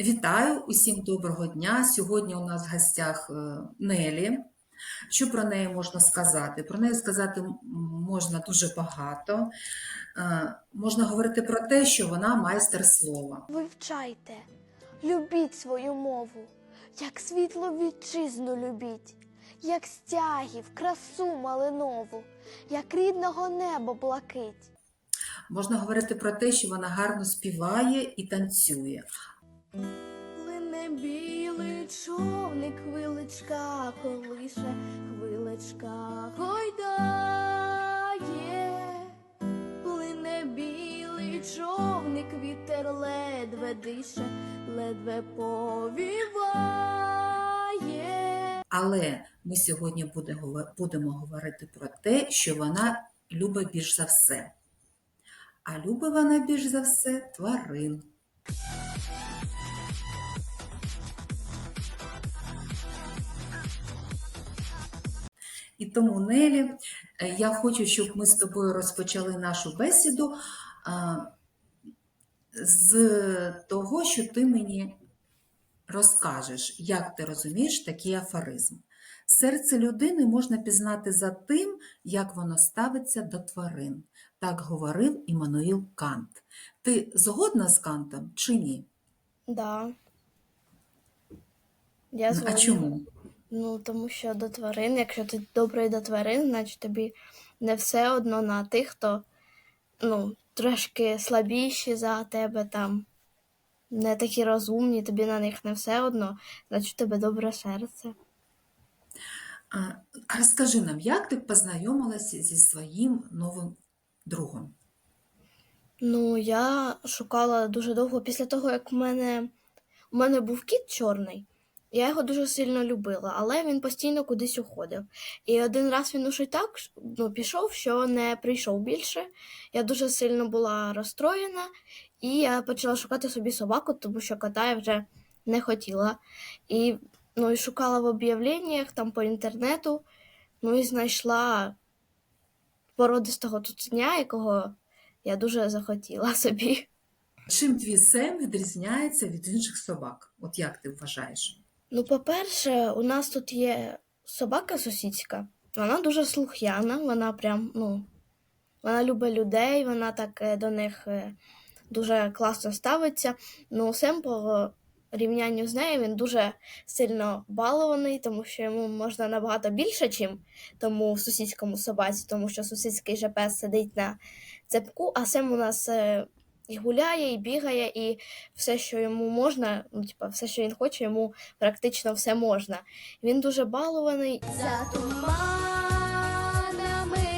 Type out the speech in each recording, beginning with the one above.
Вітаю, усім доброго дня. Сьогодні у нас в гостях е, Нелі. Що про неї можна сказати? Про неї сказати можна дуже багато. Е, Можна говорити про те, що вона майстер слова. Вивчайте, любіть свою мову, як світло вітчизну любіть, як стягів, красу малинову, як рідного неба блакить. Можна говорити про те, що вона гарно співає і танцює. Плине білий човник, хвиличка колише, хвиличка гойдає. Плине білий човник, вітер ледве дише, ледве повіває. Але ми сьогодні будемо говорити про те, що вона любить більш за все. А любить вона більш за все тварин. І тому, Нелі, е, я хочу, щоб ми з тобою розпочали нашу бесіду а, з того, що ти мені розкажеш, як ти розумієш такий афоризм. Серце людини можна пізнати за тим, як воно ставиться до тварин. Так говорив Іммануїл Кант. Ти згодна з Кантом чи ні? Да. Я А чому? Ну, тому що до тварин, якщо ти добрий до тварин, значить тобі не все одно на тих, хто ну, трошки слабіші за тебе там, не такі розумні, тобі на них не все одно, значить тебе добре серце. А розкажи нам, як ти познайомилася зі своїм новим другом? Ну, я шукала дуже довго після того, як в мене, у мене був кіт чорний. Я його дуже сильно любила, але він постійно кудись уходив. І один раз він уже так ну, пішов, що не прийшов більше. Я дуже сильно була розстроєна, і я почала шукати собі собаку, тому що кота я вже не хотіла. І, ну, і шукала в об'явленнях там по інтернету, ну і знайшла породистого цуценя, якого я дуже захотіла собі. Чим твій Сем відрізняється від інших собак? От як ти вважаєш? Ну, по-перше, у нас тут є собака сусідська. Вона дуже слух'яна, вона прям, ну, вона любить людей, вона так е, до них е, дуже класно ставиться. Ну, Сем по рівнянню з нею він дуже сильно балований, тому що йому можна набагато більше, чим тому сусідському собаці, тому що сусідський же пес сидить на цепку, а Сем у нас е, і гуляє, і бігає, і все, що йому можна, ну, типа, все, що він хоче, йому практично все можна. Він дуже балований. За туманами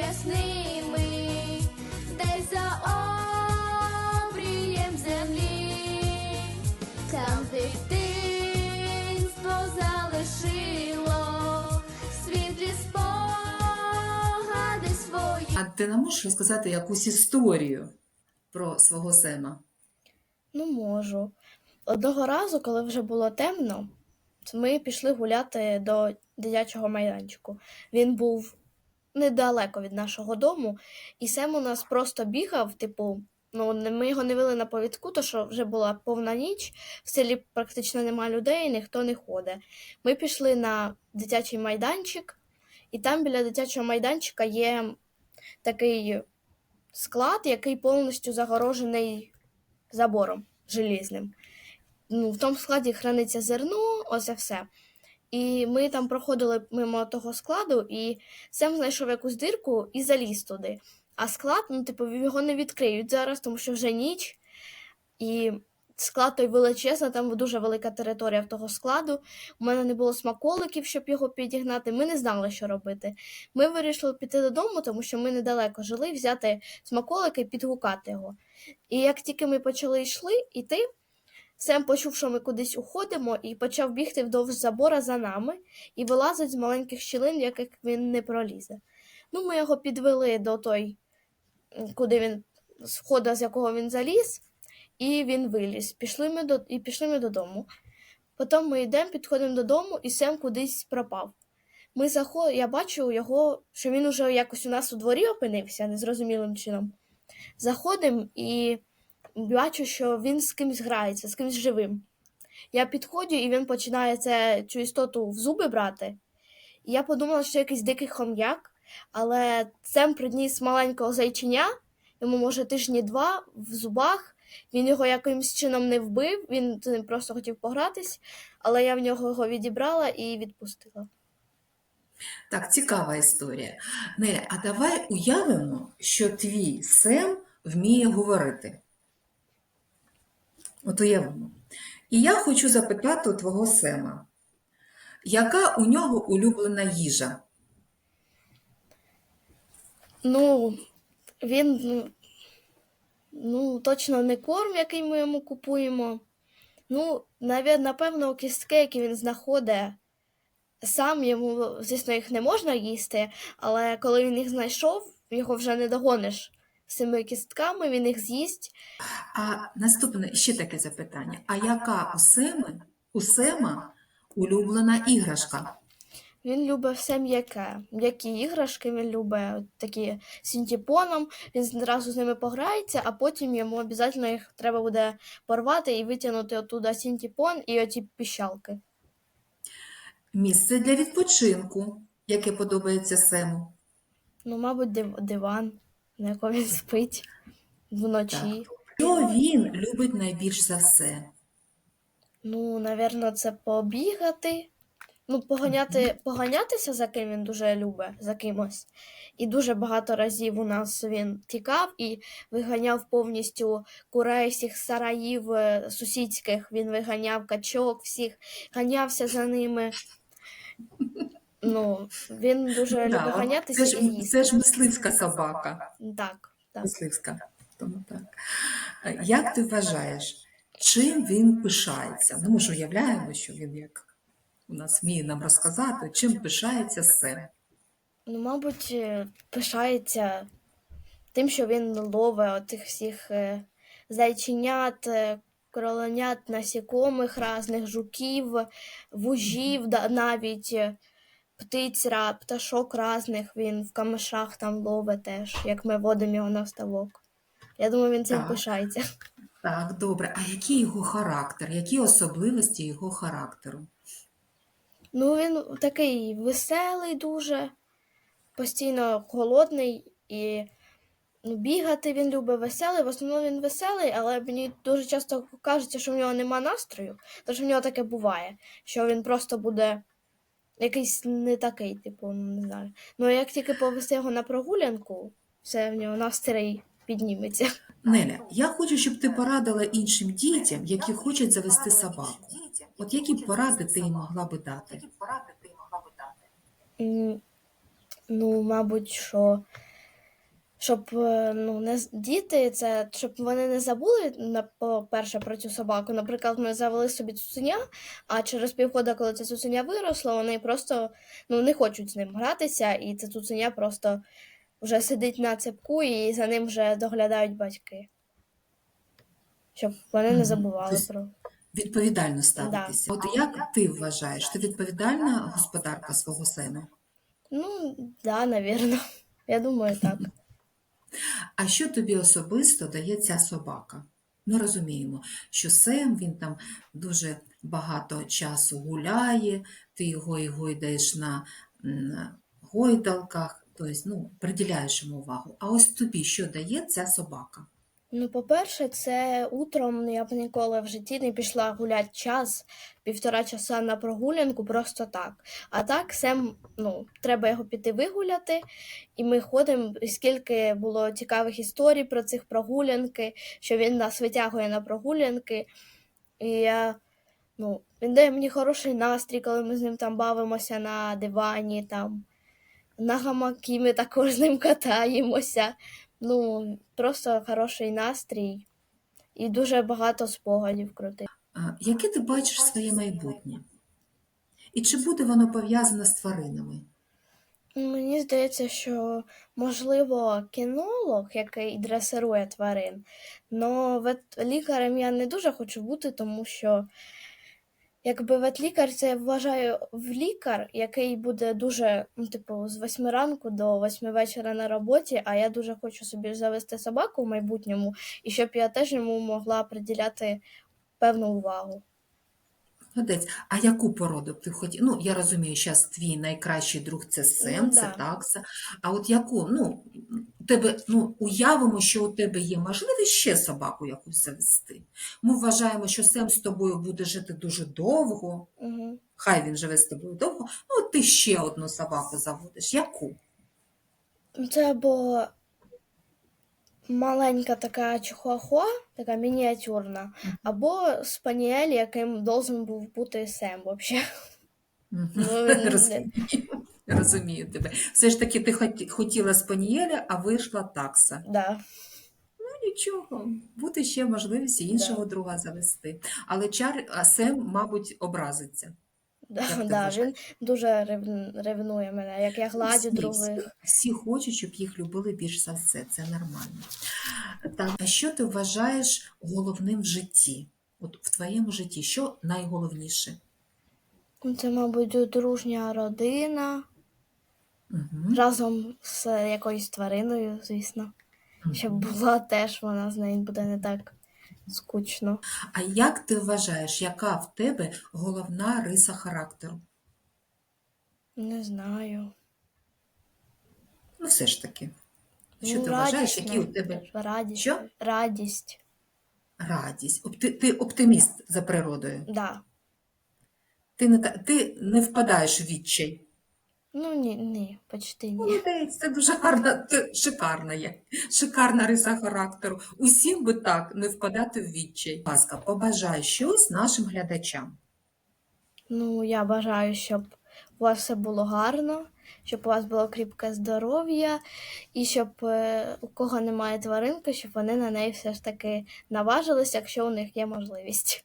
рясними, десь за обрієм землі, там дитинство залишило світлі спогади свої. А ти не можеш розказати якусь історію про свого Сема? Ну, можу. Одного разу, коли вже було темно, ми пішли гуляти до дитячого майданчику. Він був недалеко від нашого дому, і Сем у нас просто бігав, типу, ну, ми його не вели на повідку, то що вже була повна ніч, в селі практично нема людей, ніхто не ходить. Ми пішли на дитячий майданчик, і там біля дитячого майданчика є такий склад, який повністю загорожений забором желізним. Ну, в тому складі храниться зерно, оце все. І ми там проходили мимо того складу, і Сем знайшов якусь дирку і заліз туди. А склад, ну, типу, його не відкриють зараз, тому що вже ніч. І склад той величезний, там дуже велика територія в того складу. У мене не було смаколиків, щоб його підігнати. Ми не знали, що робити. Ми вирішили піти додому, тому що ми недалеко жили, взяти смаколики і підгукати його. І як тільки ми почали йшли йти, Сем почув, що ми кудись уходимо, і почав бігти вдовж забора за нами і вилазить з маленьких щілин, яких він не пролізе. Ну, ми його підвели до той, куди він з входу, з якого він заліз, і він виліз. Пішли ми до, і пішли ми додому. Потім ми йдемо, підходимо додому, і Сем кудись пропав. Ми заход... Я бачу його, що він уже якось у нас у дворі опинився незрозумілим чином. Заходимо і бачу, що він з кимось грається, з кимось живим. я підходжу, і він починає це, цю істоту в зуби брати. І я подумала, що якийсь дикий хом'як, але Сем приніс маленького зайчиня, йому, може, тижні два в зубах. Він його якимось чином не вбив, він з ним просто хотів погратись, але я в нього його відібрала і відпустила. Так, цікава історія. Неля, а давай уявимо, що твій Сем вміє говорити. От уявимо. І я хочу запитати у твого Сема, яка у нього улюблена їжа? Ну, він, ну, точно не корм, який ми йому купуємо. Ну, навіть, напевно, кістки, які він знаходить сам, йому, звісно, їх не можна їсти, але коли він їх знайшов, його вже не догониш. Цими кістками він їх з'їсть. А наступне ще таке запитання: а яка у Семи, у Сема улюблена іграшка? Він любить все м'яке. М'які іграшки він любить, такі з синтепоном. Він зразу з ними пограється, а потім йому обов'язково їх треба буде порвати і витягнути оттуда синтепон і оті піщалки. Місце для відпочинку, яке подобається Сему. Ну, мабуть, див- диван, на якому він спить вночі. Що він любить найбільш за все? Ну, напевно, це побігати. Ну, поганяти, поганятися за ким він дуже любить, за кимось. І дуже багато разів у нас він тікав і виганяв повністю курей всіх сараїв е, сусідських. Він виганяв качок всіх, ганявся за ними. Ну, він дуже Да, любить ганятися це, і ж, їсти. це ж мисливська собака. Так, так. Мисливська. Тому так. Е, Як ти вважаєш, чим він пишається? Ну, ми ж уявляємо, що він як у нас вміє нам розказати, чим пишається Сем. Ну, мабуть, е, пишається тим, що він ловить отих всіх е, зайченят, е, кроленят, насікомих, разних жуків, вужів, да- навіть птиць, ра- пташок разних він в камишах там ловить теж, як ми водимо його на ставок. Я думаю, він цим Так. пишається. Так, добре. А який його характер? Які особливості його характеру? Ну, він такий веселий дуже, постійно голодний і ну, бігати він любить веселий. В основному він веселий, але мені дуже часто кажеться, що в нього нема настрою, що в нього таке буває, що він просто буде якийсь не такий, типу, ну, не знаю. Ну, як тільки повести його на прогулянку, все в нього настрій підніметься. Неля, я хочу, щоб ти порадила іншим дітям, які хочуть завести собаку. От які б поради ти їм могла би дати? Ну, мабуть, що щоб е, ну, не діти, це щоб вони не забули на по-перше про цю собаку. Наприклад, ми завели собі цуценя, а через півгода, коли це цуценя виросло, вони просто ну, не хочуть з ним гратися, і це цуценя просто вже сидить на цепку і за ним вже доглядають батьки. Щоб вони не забували про. Відповідально ставитися. От як ти вважаєш, ти відповідальна господарка свого сина? Ну, да, навірно. Я думаю, так. А що тобі особисто дає ця собака? Ми розуміємо, що Сем він там дуже багато часу гуляє, ти його і гойдаєш на гойдалках, тобто ну, приділяєш йому увагу. А ось тобі що дає ця собака? Ну, по-перше, це утром я б ніколи в житті не пішла гуляти час, півтора часа на прогулянку просто так. А так, Сем, ну, треба його піти вигуляти, і ми ходимо, скільки було цікавих історій про цих прогулянки, що він нас витягує на прогулянки. І я, ну, він дає мені хороший настрій, коли ми з ним там бавимося на дивані, там, на гамаки ми також з ним катаємося. Ну, просто хороший настрій і дуже багато спогадів крутих. А, Яке ти бачиш своє майбутнє? І чи буде воно пов'язане з тваринами? Мені здається, що можливо кінолог, який дресирує тварин, але ветлікарем я не дуже хочу бути, тому що якби ветлікар, це я вважаю в лікар, який буде дуже, ну, типу, з восьми ранку до восьми вечора на роботі, а я дуже хочу собі завести собаку в майбутньому, і щоб я теж йому могла приділяти певну увагу. Молодець. А яку породу б ти хотів? Ну, я розумію, зараз твій найкращий друг це Сем, Ну, це да. такса. А от яку? Ну, тебе, ну, уявимо, що у тебе є можливість ще собаку якусь завести. Ми вважаємо, що Сем з тобою буде жити дуже довго. Угу. Хай він живе з тобою довго. Ну, ти ще одну собаку заводиш. Яку? Це або маленька така чихуахуа, така мініатюрна, або спаніель, яким должен був бути Сем взагалі. Мгм. Ну, не- Розумію. Тебе. Все ж таки, ти хоті- хотіла спанієля, а вийшла такса. Да. Ну, нічого, буде ще можливість іншого друга завести. Але чар а Сем, мабуть, образиться. Да, да, він дуже ревнує мене, як я гладю Всі, других. всі, всі хочуть, щоб їх любили більш за все. Це нормально. Так, а що ти вважаєш головним в житті? От в твоєму житті, що найголовніше? Це, мабуть, дружня родина Угу. разом з якоюсь твариною, звісно. Щоб була теж вона з нею буде не так скучно. А як ти вважаєш, яка в тебе головна риса характеру? Не знаю. Ну, все ж таки. Що Ну, ти вважаєш, радісна які у тебе Радість. Що? Радість. радість? Опти- Ти оптиміст за природою. Да. Ти не, ти не впадаєш в відчай. Ну ні, ні, почти ні. Молодець, це дуже гарна, це шикарна є. Шикарна риса характеру. Усім би так не впадати в відчай. Будь ласка, побажай щось нашим глядачам. Ну, я бажаю, щоб у вас все було гарно, щоб у вас було кріпке здоров'я, і щоб е, у кого немає тваринки, щоб вони на неї все ж таки наважились, якщо у них є можливість.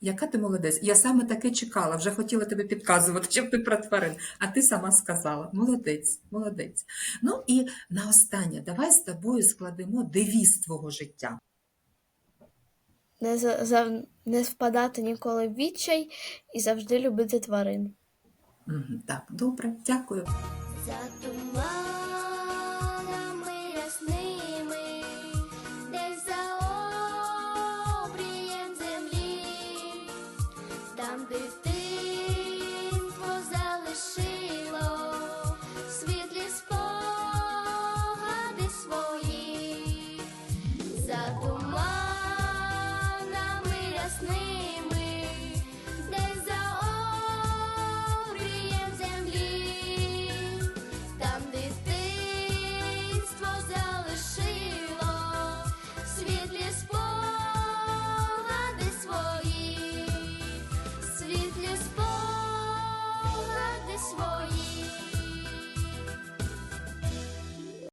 Яка ти молодець? Я саме таке чекала, вже хотіла тебе підказувати, щоб ти про тварин, а ти сама сказала. Молодець, молодець. Ну і наостаннє, давай з тобою складемо девіз твого життя. Не, за, за- не впадати ніколи в відчай і завжди любити тварин. Так, добре, дякую.